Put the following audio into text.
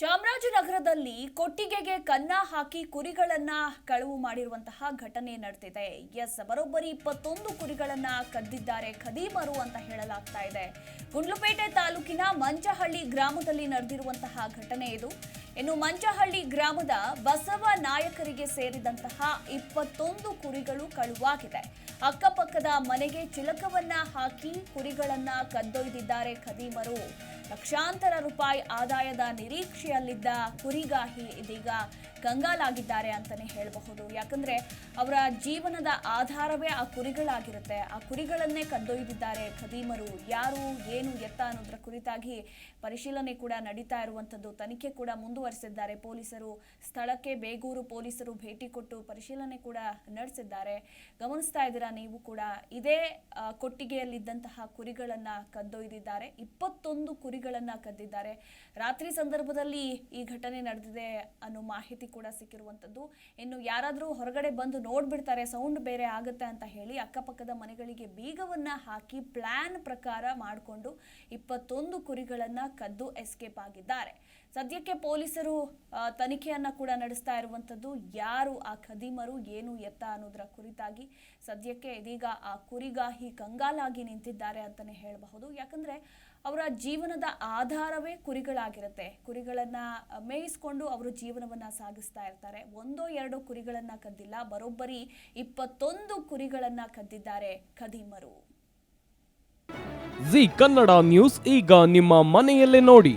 ಚಾಮರಾಜನಗರದಲ್ಲಿ ಕೊಟ್ಟಿಗೆಗೆ ಕನ್ನ ಹಾಕಿ ಕುರಿಗಳನ್ನ ಕಳವು ಮಾಡಿರುವಂತಹ ಘಟನೆ ನಡೆದಿದೆ. ಎಸ್, ಬರೋಬ್ಬರಿ ಇಪ್ಪತ್ತೊಂದು ಕುರಿಗಳನ್ನ ಕದ್ದಿದ್ದಾರೆ. ಖದೀಮರು ಅಂತ ಹೇಳಲಾಗ್ತಾ ಇದೆ. ಗುಂಡ್ಲುಪೇಟೆ ತಾಲೂಕಿನ ಮಂಚಹಳ್ಳಿ ಗ್ರಾಮದಲ್ಲಿ ನಡೆದಿರುವಂತಹ ಘಟನೆ ಇದು. ಇನ್ನು ಮಂಚಹಳ್ಳಿ ಗ್ರಾಮದ ಬಸವ ನಾಯಕರಿಗೆ ಸೇರಿದಂತಹ ಇಪ್ಪತ್ತೊಂದು ಕುರಿಗಳು ಕಳುವಾಗಿದೆ. ಅಕ್ಕಪಕ್ಕದ ಮನೆಗೆ ಚಿಲಕವನ್ನ ಹಾಕಿ ಕುರಿಗಳನ್ನ ಕದ್ದೊಯ್ದಿದ್ದಾರೆ ಖದೀಮರು. ಲಕ್ಷಾಂತರ ರೂಪಾಯಿ ಆದಾಯದ ನಿರೀಕ್ಷೆಯಲ್ಲಿದ್ದ ಕುರಿಗಾಹಿ ಇದೀಗ ಕಂಗಾಲಾಗಿದ್ದಾರೆ ಅಂತಲೇ ಹೇಳಬಹುದು. ಯಾಕಂದ್ರೆ ಅವರ ಜೀವನದ ಆಧಾರವೇ ಆ ಕುರಿಗಳಾಗಿರುತ್ತೆ. ಆ ಕುರಿಗಳನ್ನೇ ಕದ್ದೊಯ್ದಿದ್ದಾರೆ ಖದೀಮರು. ಯಾರು, ಏನು, ಎತ್ತ ಅನ್ನೋದ್ರ ಕುರಿತಾಗಿ ಪರಿಶೀಲನೆ ಕೂಡ ನಡೀತಾ ಇರುವಂತದ್ದು ತನಿಖೆ ಕೂಡ ಮುಂದುವರಿಸಿದ್ದಾರೆ. ಪೊಲೀಸರು ಸ್ಥಳಕ್ಕೆ ಬೇಗೂರು ಪೊಲೀಸರು ಭೇಟಿ ಕೊಟ್ಟು ಪರಿಶೀಲನೆ ಕೂಡ ನಡೆಸಿದ್ದಾರೆ. ಗಮನಿಸ್ತಾ ಇದ್ದೀರಾ ನೀವು ಕೂಡ? ಇದೇ ಕೊಟ್ಟಿಗೆಯಲ್ಲಿದ್ದಂತಹ ಕುರಿಗಳನ್ನ ಕದ್ದೊಯ್ದಿದ್ದಾರೆ. ಇಪ್ಪತ್ತೊಂದು ಕುರಿಗಳನ್ನ ಕದ್ದಿದ್ದಾರೆ. ರಾತ್ರಿ ಸಂದರ್ಭದಲ್ಲಿ ಈ ಘಟನೆ ನಡೆದಿದೆ ಅನ್ನೋ ಮಾಹಿತಿ ಕೂಡ ಸಿಕ್ಕಿರುವಂತದ್ದು. ಇನ್ನು ಯಾರಾದರೂ ಹೊರಗಡೆ ಬಂದು ನೋಡ್ಬಿಡ್ತಾರೆ, ಸೌಂಡ್ ಬೇರೆ ಆಗುತ್ತೆ ಅಂತ ಹೇಳಿ ಅಕ್ಕಪಕ್ಕದ ಮನೆಗಳಿಗೆ ಬೀಗವನ್ನ ಹಾಕಿ ಪ್ಲಾನ್ ಪ್ರಕಾರ ಮಾಡಿಕೊಂಡು ಇಪ್ಪತ್ತೊಂದು ಕುರಿಗಳನ್ನ ಕದ್ದು ಎಸ್ಕೇಪ್ ಆಗಿದ್ದಾರೆ. ಸದ್ಯಕ್ಕೆ ಪೊಲೀಸರು ತನಿಖೆಯನ್ನು ಕೂಡ ನಡೆಸ್ತಾ ಇರುವಂಥದ್ದು ಯಾರು? ಆ ಖದೀಮರು ಏನು ಎತ್ತ ಅನ್ನೋದರ ಕುರಿತಾಗಿ ಸದ್ಯಕ್ಕೆ ಇದೀಗ ಆ ಕುರಿಗಾಹಿ ಕಂಗಾಲಾಗಿ ನಿಂತಿದ್ದಾರೆ ಅಂತಲೇ ಹೇಳಬಹುದು. ಯಾಕಂದರೆ ಅವರ ಜೀವನದ ಆಧಾರವೇ ಕುರಿಗಳಾಗಿರುತ್ತೆ. ಕುರಿಗಳನ್ನು ಮೇಯಿಸ್ಕೊಂಡು ಅವರು ಜೀವನವನ್ನು ಸಾಗಿಸ್ತಾ ಇರ್ತಾರೆ. ಒಂದೋ ಎರಡೋ ಕುರಿಗಳನ್ನು ಕದ್ದಿಲ್ಲ, ಬರೋಬ್ಬರಿ ಇಪ್ಪತ್ತೊಂದು ಕುರಿಗಳನ್ನು ಕದ್ದಿದ್ದಾರೆ ಖದೀಮರು. ಜಿ ಕನ್ನಡ ನ್ಯೂಸ್ ಈಗ ನಿಮ್ಮ ಮನೆಯಲ್ಲೇ ನೋಡಿ.